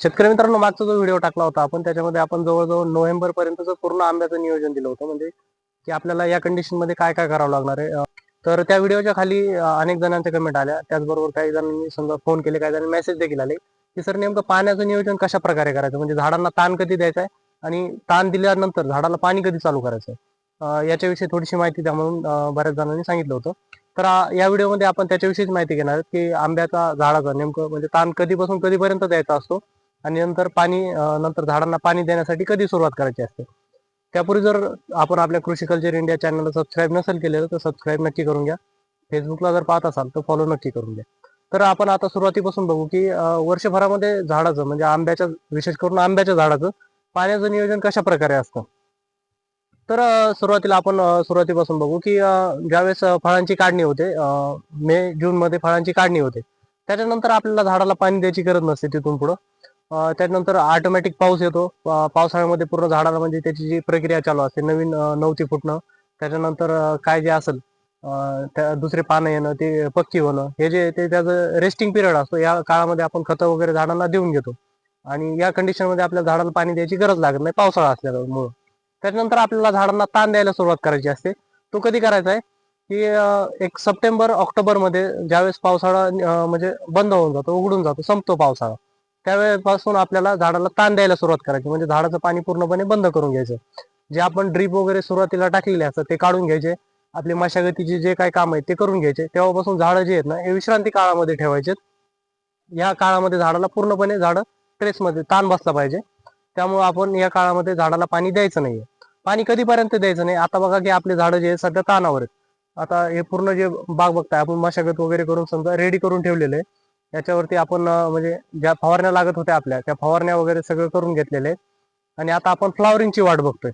शेतकरी मित्रांनो मागचा जो व्हिडिओ टाकला होता आपण त्याच्यामध्ये आपण जवळजवळ नोव्हेंबर पर्यंतच पूर्ण आंब्याचं नियोजन दिलं होतं. म्हणजे की आपल्याला या कंडिशनमध्ये काय काय करावं लागणार आहे? तर त्या व्हिडिओच्या खाली अनेक जणांच्या कमेंट आल्या. त्याचबरोबर काही जणांनी समजा फोन केले काही जणांनी मेसेज देखील आले की सर नेमकं पाण्याचं नियोजन कशा प्रकारे करायचं? म्हणजे झाडांना ताण कधी द्यायचा आहे? आणि ताण दिल्यानंतर झाडाला पाणी कधी चालू करायचं आहे? याच्याविषयी थोडीशी माहिती द्या म्हणून बऱ्याच जणांनी सांगितलं होतं. तर या व्हिडिओमध्ये आपण त्याच्याविषयीच माहिती घेणार की आंब्याचा झाडाचा नेमकं म्हणजे ताण कधीपासून कधीपर्यंत द्यायचा असतो? आणि नंतर पाणी नंतर झाडांना पाणी देण्यासाठी कधी सुरुवात करायची असते? त्यापूर्वी जर आपण आपल्या कृषी कल्चर इंडिया चॅनलला सबस्क्राईब नसेल केलेलं तर सबस्क्राईब नक्की करून घ्या. फेसबुकला जर पाहत असाल तर फॉलो नक्की करून घ्या. तर आपण आता सुरुवातीपासून बघू की वर्षभरामध्ये झाडाचं म्हणजे आंब्याच्या विशेष करून आंब्याच्या झाडाचं पाण्याचं नियोजन कशा प्रकारे असतं? तर सुरुवातीला आपण सुरुवातीपासून बघू की ज्यावेळेस फळांची काढणी होते मे जून मध्ये फळांची काढणी होते त्याच्यानंतर आपल्याला झाडाला पाणी द्यायची गरज नसते तिथून पुढं. त्यानंतर ऑटोमॅटिक पाऊस येतो. पावसाळ्यामध्ये पूर्ण झाडाला म्हणजे त्याची जी प्रक्रिया चालू असते नवीन नवती फुटणं. त्याच्यानंतर काय जे असेल त्या दुसरे पानं येणं ते पक्की होणं. हे जे ते त्याचं रेस्टिंग पिरियड असतो. या काळामध्ये आपण खतं वगैरे झाडांना देऊन घेतो. आणि या कंडिशनमध्ये आपल्या झाडाला पाणी द्यायची गरज लागत नाही पावसाळा असल्यामुळं. त्याच्यानंतर आपल्याला झाडांना ताण द्यायला सुरुवात करायची असते. तो कधी करायचा आहे? की एक सप्टेंबर ऑक्टोबरमध्ये ज्यावेळेस पावसाळा म्हणजे बंद होऊन जातो उघडून जातो संपतो पावसाळा. त्यावेळेपासून आपल्याला झाडाला ताण द्यायला सुरुवात करायची. म्हणजे झाडाचं पाणी पूर्णपणे बंद करून घ्यायचं. जे आपण ड्रीप वगैरे सुरुवातीला टाकलेले असतात ते काढून घ्यायचे. आपली मशागतीचे जे काही काम आहे ते करून घ्यायचे. तेव्हापासून झाडं जे आहेत ना हे विश्रांती काळामध्ये ठेवायचे. या काळामध्ये झाडाला पूर्णपणे झाडं ट्रेसमध्ये ताण बसला पाहिजे. त्यामुळे आपण या काळामध्ये झाडाला पाणी द्यायचं नाहीये. पाणी कधीपर्यंत द्यायचं नाही? आता बघा की आपले झाडं जे आहेत सध्या ताणावर आहेत. आता हे पूर्ण जे बाग बघताय आपण मशागत वगैरे करून समजा रेडी करून ठेवलेले आहे. याच्यावरती आपण म्हणजे ज्या फवारण्या लागत होत्या आपल्या त्या फवारण्या वगैरे सगळं करून घेतलेले आहेत. आणि आता आपण फ्लॉवरिंगची वाट बघतोय.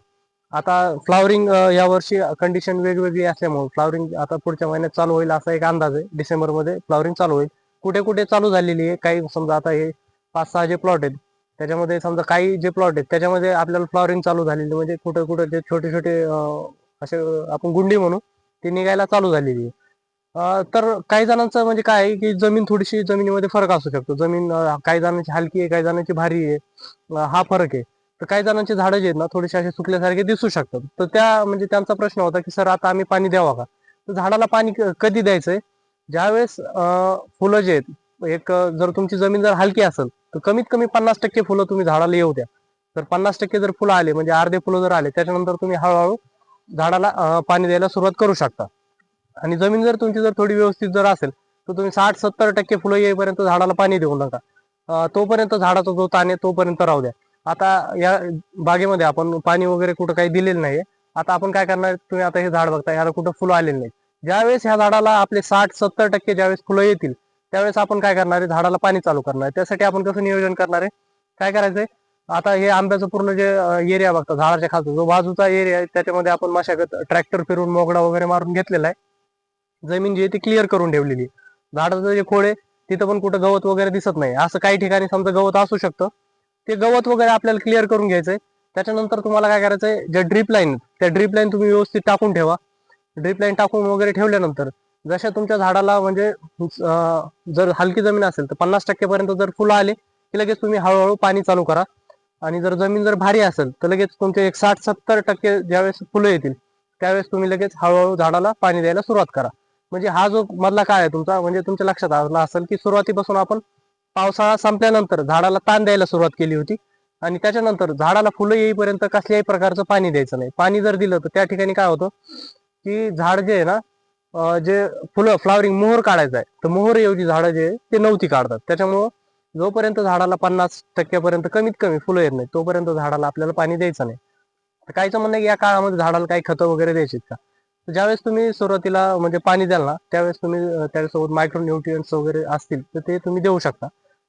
आता फ्लॉवरिंग या वर्षी कंडिशन वेगवेगळी असल्यामुळे फ्लॉवरिंग आता पुढच्या महिन्यात चालू होईल असा एक अंदाज आहे. डिसेंबरमध्ये फ्लॉवरिंग चालू होईल. कुठे कुठे चालू झालेली आहे? काही समजा आता हे पाच सहा जे प्लॉट आहेत त्याच्यामध्ये समजा काही जे प्लॉट आहेत त्याच्यामध्ये आपल्याला फ्लॉवरिंग चालू झालेली म्हणजे कुठे कुठे जे छोटे छोटे असे आपण गुंडी म्हणू ते निघायला चालू झालेली आहे. तर काही जणांचं म्हणजे काय आहे की जमीन थोडीशी जमिनीमध्ये फरक असू शकतो. जमीन काही जणांची हलकी आहे काही जणांची भारी आहे हा फरक आहे. तर काही जणांची झाडं जे आहेत ना थोडीशी असे सुकल्यासारखे दिसू शकतात. तर त्या म्हणजे त्यांचा प्रश्न होता की सर आता आम्ही पाणी द्यावा का? तर झाडाला पाणी क- कधी द्यायचंय? ज्यावेळेस फुलं जे आहेत एक जर तुमची जमीन जर हलकी असेल तर कमीत कमी पन्नास टक्के फुलं तुम्ही झाडाला येऊ द्या. तर पन्नास टक्के जर फुलं आले म्हणजे अर्धे फुलं जर आले त्याच्यानंतर तुम्ही हळूहळू झाडाला पाणी द्यायला सुरुवात करू शकता. आणि जमीन जर तुमची जर थोडी व्यवस्थित जर असेल तर तुम्ही साठ सत्तर टक्के फुलं येईपर्यंत झाडाला पाणी देऊ नका. तोपर्यंत झाडाचा जो ताण आहे तोपर्यंत राहू द्या. आता या बागेमध्ये आपण पाणी वगैरे कुठं काही दिलेलं नाहीये. आता आपण काय करणार तुम्ही आता हे झाड बघता याला कुठं फुलं आलेली नाही ज्यावेळेस ह्या झाडाला आपले साठ सत्तर टक्के ज्यावेळेस फुलं येतील त्यावेळेस आपण काय करणार आहे झाडाला पाणी चालू करणार आहे. त्यासाठी आपण कसं नियोजन करणार आहे? काय करायचंय? आता हे आंब्याचं पूर्ण जे एरिया बघता झाडाच्या खालचा जो बाजूचा एरिया आहे त्याच्यामध्ये आपण मशागत ट्रॅक्टर फिरून मोगडा वगैरे मारून घेतलेला आहे. जमीन जी आहे ती क्लिअर करून ठेवलेली. झाडाचं जे खोड आहे तिथं पण कुठं गवत वगैरे दिसत नाही. असं काही ठिकाणी समजा गवत असू शकतं. ते गवत वगैरे आपल्याला क्लिअर करून घ्यायचंय. त्याच्यानंतर तुम्हाला काय करायचंय ज्या ड्रीप लाईन त्या ड्रीप लाईन तुम्ही व्यवस्थित टाकून ठेवा. ड्रीप लाईन टाकून वगैरे ठेवल्यानंतर जशा तुमच्या झाडाला म्हणजे जर हलकी जमीन असेल तर पन्नास टक्केपर्यंत जर फुलं आले की लगेच तुम्ही हळूहळू पाणी चालू करा. आणि जर जमीन जर भारी असेल तर लगेच तुमचे एक साठ सत्तर टक्के ज्यावेळेस फुलं येतील त्यावेळेस तुम्ही लगेच हळूहळू झाडाला पाणी द्यायला सुरुवात करा. म्हणजे हा जो मधला काळ आहे तुमचा म्हणजे तुमच्या लक्षात आला असेल की सुरुवातीपासून आपण पावसाळा संपल्यानंतर झाडाला ताण द्यायला सुरुवात केली होती. आणि त्याच्यानंतर झाडाला फुलं येईपर्यंत कसल्याही प्रकारचं पाणी द्यायचं नाही. पाणी जर दिलं तर त्या ठिकाणी काय होतं की झाड जे आहे ना जे फुलं फ्लावरिंग मोहर काढायचं आहे. तर मोहर ऐवजी झाडं जे ते नव्हती काढतात. त्याच्यामुळं जोपर्यंत झाडाला पन्नास टक्क्यापर्यंत कमीत कमी फुलं येत नाही तोपर्यंत झाडाला आपल्याला पाणी द्यायचं नाही. तर काहीचं म्हणणं की या काळामध्ये झाडाला काही खतं वगैरे द्यायची का? ज्यावेळेस तुम्ही सुरुवातीला म्हणजे पाणी द्याल ना त्यावेळेस तुम्ही त्याच्यासोबत मायक्रो न्यूट्रियन्स वगैरे असतील तर ते तुम्ही देऊ शकता.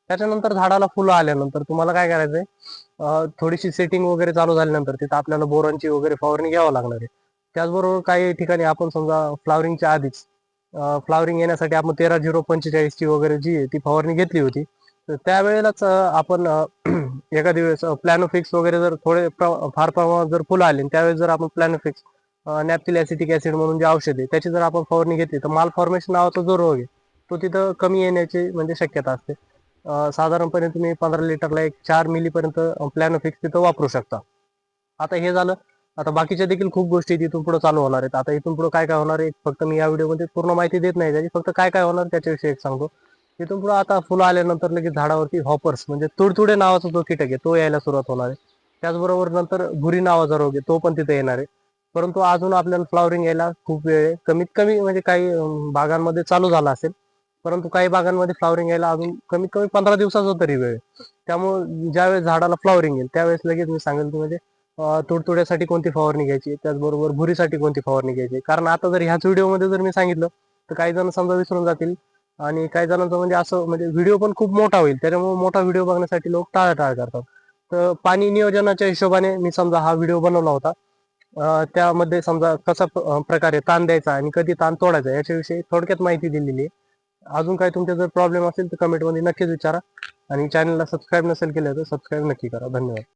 त्याच्यानंतर झाडाला फुलं आल्यानंतर तुम्हाला काय करायचंय थोडीशी सेटिंग वगैरे चालू झाल्यानंतर तिथं आपल्याला बोरांची वगैरे फवारणी घ्यावं लागणार आहे. त्याचबरोबर काही ठिकाणी आपण समजा फ्लावरिंगच्या आधीच फ्लावरिंग येण्यासाठी आपण तेरा झिरो पंचेचाळीसची वगैरे जी आहे ती फवारणी घेतली होती. तर त्यावेळेलाच आपण एखादी एखाद्या वेळेस प्लॅनोफिक्स वगैरे जर थोडे फार प्रमाणात जर फुलं आली त्यावेळेस जर आपण प्लॅनोफिक्स नॅपथिल ऍसिटिक ऍसिड म्हणून जे औषध आहे त्याची जर आपण फवारणी घेतली तर माल फॉर्मेशन नावाचा जो रोग आहे तो तिथं कमी येण्याची म्हणजे शक्यता असते. साधारणपणे तुम्ही पंधरा लिटरला एक चार मिलीपर्यंत प्लॅनोफिक्स तिथं वापरू शकता. आता हे झालं आता बाकीच्या देखील खूप गोष्टी तिथून पुढे चालू होणार आहेत. आता इथून पुढे काय काय होणार आहे फक्त मी या व्हिडिओमध्ये पूर्ण माहिती देत नाही त्याची फक्त काय काय होणार त्याच्याविषयी एक सांगतो. इथून पुढे आता फुलं आल्यानंतर लगेच झाडावरती हॉपर्स म्हणजे तुडतुडे नावाचा जो कीटक आहे तो यायला सुरुवात होणार आहे. त्याचबरोबर नंतर भुरी नावाचा रोग आहे तो पण तिथे येणार आहे. परंतु अजून आपल्याला फ्लॉवरिंग यायला खूप वेळ आहे. कमीत कमी म्हणजे काही भागांमध्ये चालू झाला असेल परंतु काही भागांमध्ये फ्लॉवरिंग यायला अजून कमीत कमी पंधरा दिवसाचा तरी वेळ आहे. त्यामुळे ज्यावेळेस झाडाला फ्लॉवरिंग येईल त्यावेळेस लगेच मी सांगेल की म्हणजे तुडतुड्यासाठी कोणती फवारणी घ्यायची त्याचबरोबर भुरीसाठी कोणती फवारणी घ्यायची. कारण आता जर ह्याच व्हिडिओमध्ये जर मी सांगितलं तर काही जण समजा विसरून जातील आणि काही जणांचं म्हणजे असं म्हणजे व्हिडिओ पण खूप मोठा होईल. त्याच्यामुळे मोठा व्हिडिओ बघण्यासाठी लोक टाळाटाळ करतात. तर पाणी नियोजनाच्या हिशोबाने मी समजा हा व्हिडिओ बनवला होता. त्यामध्ये समजा कसा प्रकारे ताण द्यायचा आणि कधी ताण तोडायचा याच्याविषयी थोडक्यात माहिती दिलेली आहे. अजून काही तुमच्या जर प्रॉब्लेम असेल तर कमेंटमध्ये नक्कीच विचारा आणि चॅनलला सबस्क्राईब नसेल केलं तर सबस्क्राईब नक्की करा. धन्यवाद.